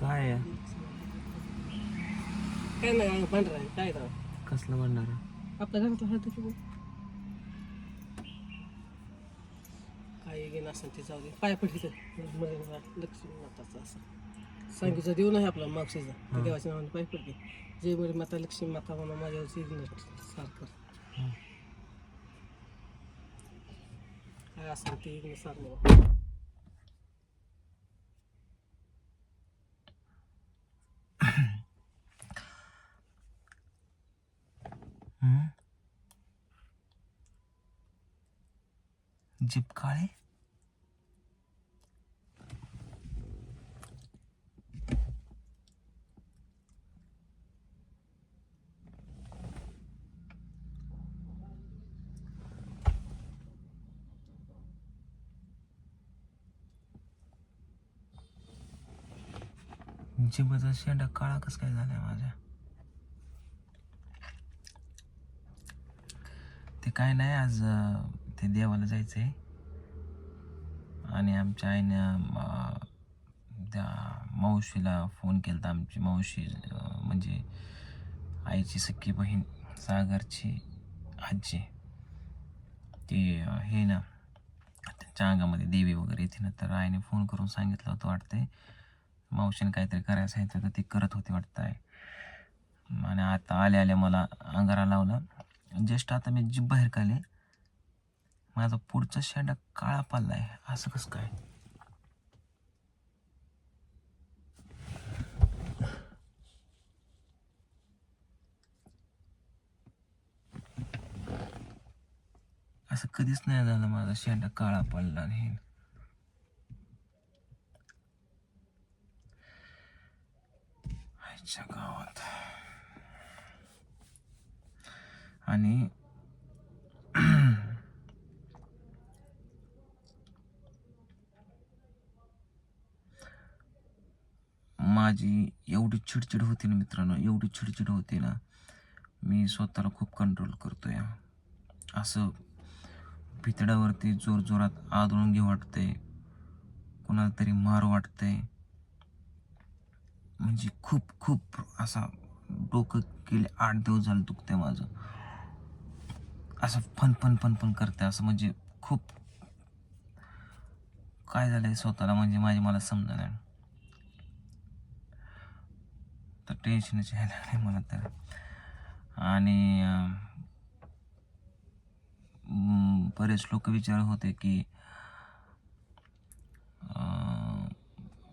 काय आहे? काय नाही पांढरा आहे. काय करावं? कसलं म्हणणार आपल्या घरातला हात की काय ते जाऊ दे. पाय पडली लक्ष्मी माताचा असं. सांगीचा देऊ नाही आपला मागशीचा त्या देवाच्या नावाने पाय पडली जय बरी माता लक्ष्मी माता म्हणून माझ्यावरची इग्नट सारखं. काय असेल ते इग्न सार नाही जीप काळे जिबाचा शेंडा काळा कस काय झालाय माझ्या? ते काय नाही आज ते देवाला जायचं आहे आणि आमच्या आईनं त्या मावशीला फोन केला होता आमची मावशी म्हणजे आईची सख्खी बहीण सागरची आजी. ती हे ना त्यांच्या अंगामध्ये देवी वगैरे येते ना तर आईने फोन करून सांगितलं होतं वाटतंय. मावशीने काहीतरी करायचं आहे तर ती करत होती वाटतं आहे आणि आता आल्या आल्या मला अंगारा लावला. जस्ट आता मी जीप बाहेर काले माझा पुढचा शेंडा काळा पडला आहे असं कसं काय? असं कधीच नाही झालं माझा शेंडा काळा पडला नाही. आईच्या गावात. आणि माझी एवढी चिडचिड होती ना मित्रांनो एवढी चिडचिड होते ना मी स्वतःला खूप कंट्रोल करतो या असं भितड्यावरती जोर जोरात आदळून घे वाटतंय कुणाला तरी मार वाटतंय. म्हणजे खूप खूप असा डोकं गेले आठ दिवस झालं दुखतंय माझं. असं फन फन फन फन करते असं म्हणजे खूप काय झालंय स्वतःला म्हणजे माझे मला समजा नाही तर टेन्शनच यायला लागले मला तर. आणि बरेच लोक विचार होते की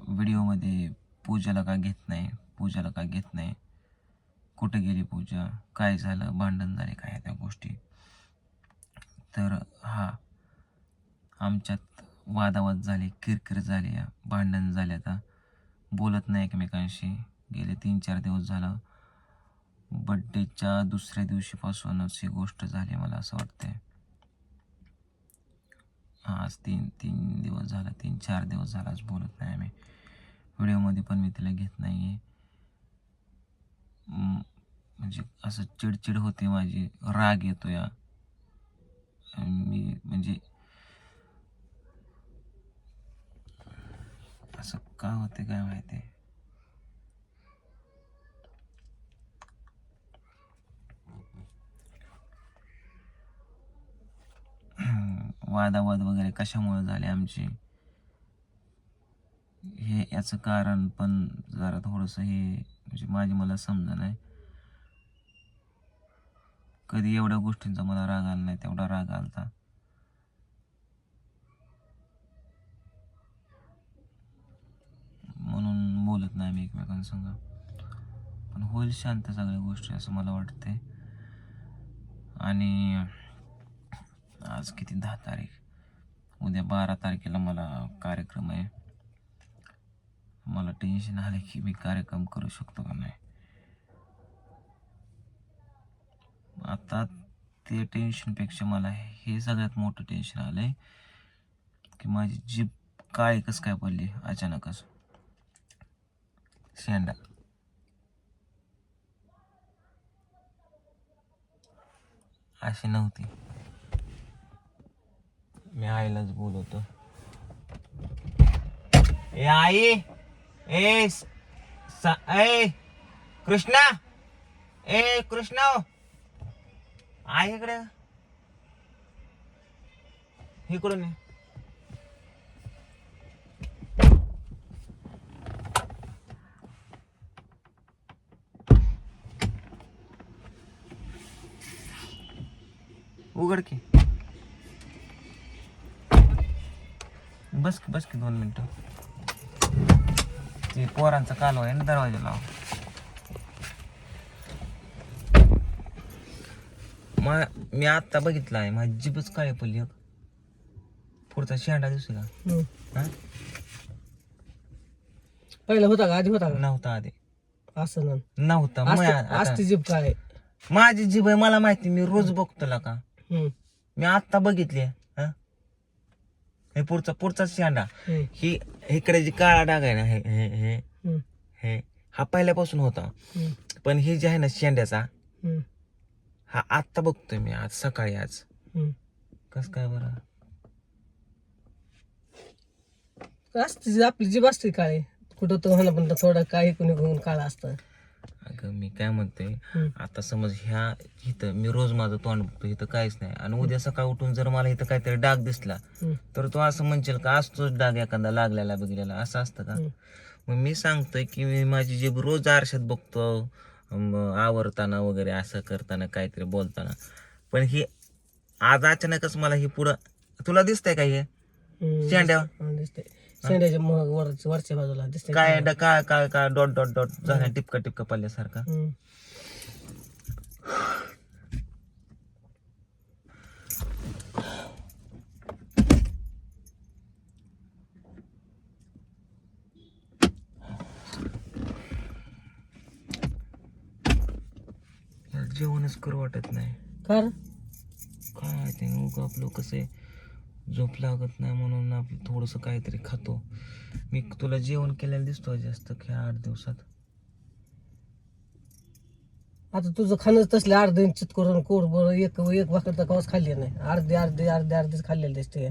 व्हिडिओमध्ये पूजाला का घेत नाही? पूजाला का घेत नाही? कुठं गेली पूजा? काय झालं? भांडण झाले काय त्या गोष्टी? तर हा आमच्यात वादावाद झाले किरकिर झाली भांडण झाले आता. बोलत नाही एकमेकांशी. गेले तीन चार दिवस झालं. बड्डेच्या दुसऱ्या दिवशीपासूनच ही गोष्ट झाली मला असं वाटतंय. आज तीन तीन दिवस झाला तीन चार दिवस झाला आज बोलत नाही आम्ही. व्हिडिओमध्ये पण मी तिला घेत नाही आहे म्हणजे असं चिडचिड होते माझी राग येतो या मी म्हणजे असं का होते काय माहिती? वादावाद वगैरे कशामुळे झाले आमची? हे याचं कारण पण जरा थोडंसं हे म्हणजे माझी मला समजा नाही कधी एवढ्या गोष्टींचा मला राग आला नाही तेवढा राग आलता. म्हणून बोलत नाही मी एकमेकांसंग पण होईल शांत सगळ्या गोष्टी असं मला वाटते आणि आज किती? दहा तारीख. उद्या बारा तारखेला मला कार्यक्रम आहे. मला टेन्शन आलं की मी कार्यक्रम करू शकतो का नाही. आता ते टेन्शनपेक्षा मला हे सगळ्यात मोठं टेन्शन आलंय की माझी जीप काय कसं काय पडली? अचानकच शेंडा. अशी नव्हती. मी आईलाच बोलवतो. ए आई! ए सा ए कृष्णा! ए कृष्णा आई इकडे. इकडून ये. उघड की. बस की बस की दोन मिनिटं. ते पोरांचा कालवा आहे ना दरवाजा लाव मा मी आत्ता बघितला आहे माझी जीभच काळी पडली एक. पुढचा शेंडा दिसला हम्म. हा? पहिला होता का? आधी होता का? नव्हता आधी. असं ना. नव्हता. आता- असते जीप काय माझी जीभ आहे मला माहिती मी रोज बघतो का? हम्म. मी आत्ता बघितली हा हे पुढचा पुढचा शेंडा. ही इकडे जी काळा डाग आहे ना हे हे हे. हे हा पहिल्यापासून होता. पण हे जे आहे ना शेंड्याचा. हा आत्ता बघतोय मी आज सकाळी आज. कस काय बरं असते जी- आपली जीभ असते काळे कुठं तर म्हणा पण थोडं काही कोणी घेऊन काळा असतं अगं मी काय म्हणतोय हम्म. आता समज ह्या इथं मी रोज माझं तोंड बघतो इथं काहीच नाही आणि उद्या सकाळ उठून जर मला इथं काहीतरी डाग दिसला. तर तो असं म्हणशील का असतोच डाग एखादा लागलेला बघितलेला असं असतं का. मग मी सांगतोय की मी माझी जीभ रोज आरशात बघतो आवरताना वगैरे असं करताना काहीतरी बोलताना पण ही आज अचानकच मला ही पुढं तुला दिसतंय का हे. शेंड्यावर दिसतंय शेंड्याच्या मग वर वरच्या बाजूला काय ड- काय काय काय डॉट डॉट डॉट झाल्या टिपका टिपका पडल्यासारखा. हम्म. जेवणच करू वाटत नाही. कर काय ते उग आपलं कसं आहे, झोप लागत नाही म्हणून आपलं थोडंसं काहीतरी खातो. मी तुला जेवण केलेलं दिसतो जास्त ह्या आठ दिवसात. आता तुझं खाणं तसले अर्धे चित करून कोड बरं एक एक भाकर तर कवाच खाल्ली नाही. अर्धे अर्धे अर्धे अर्धेच खाल्लेले दिसते.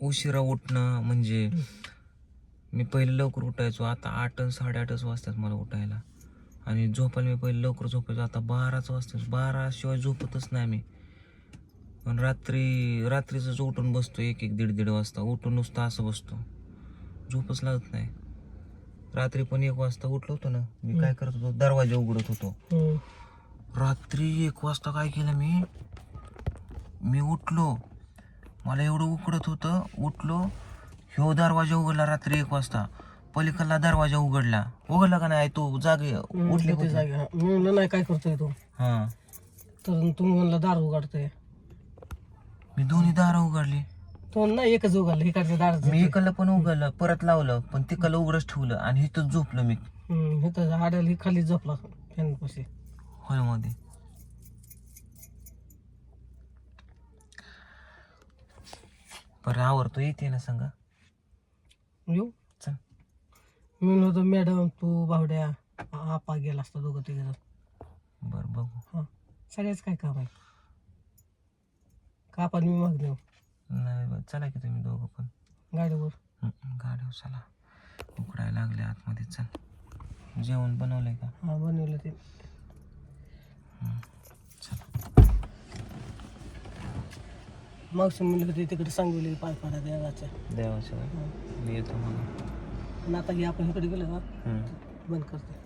उशिरा उठणं म्हणजे मी पहिले लवकर उठायचो आता आठ साडेआठच वाजतात मला उठायला. आणि झोपायला मी पहिले लवकर झोपायचो आता बाराच वाजता बारा शिवाय झोपतच नाही मी. पण रात्री रात्रीच उठून बसतो एक एक दीड दीड वाजता उठून नुसतं असं बसतो. झोपच लागत नाही. रात्री पण एक वाजता उठलो होतो ना मी काय करत होतो दरवाजा उघडत होतो. रात्री एक वाजता काय केलं मी? मी उठलो. मला एवढं उकडत होतं उठलो. ह्यो दरवाजा उघडला रात्री एक वाजता. पलीकडला दरवाजा उघडला. उघडला का नाही? तो जागे उठली जागे. मी म्हणलं नाही काय करतोय तू? हा. तर तुम्ही म्हणलं दार उघडतोय. मी दोन्ही दारं उघडली. तो नाही एकच उघडलं इकडच्या दार मी इकडलं पण उघडलं परत लावलं पण तिकडलं उघडच ठेवलं आणि इथं झोपलं मी. इथं आड्याला ही खाली झोपला फॅन पाशी हॉलमध्ये बरं आवरतो येते ना सांगा. येऊ? चल. मी म्हणलं होतं मॅडम तू बावड्या आपा गेला असता दोघं तिघ बरं बघू. हा. सगळ्याच काय काम आहे? का आपण मी मागणे नाही बरं चला की तुम्ही दोघं पण. गाडीवर. हम्म, गाडी चला. उकडायला लागले आतमध्ये चल. जेवण बनवलंय का? हा बनवलं ते. चला. मागशी म्हणलं होते तिकडे सांगली पाय पाडा देवाच्या. देवाच्या. हा. मी येतो मग आणि आता हे आपण इकडे गेलो का हम्म. बंद करते.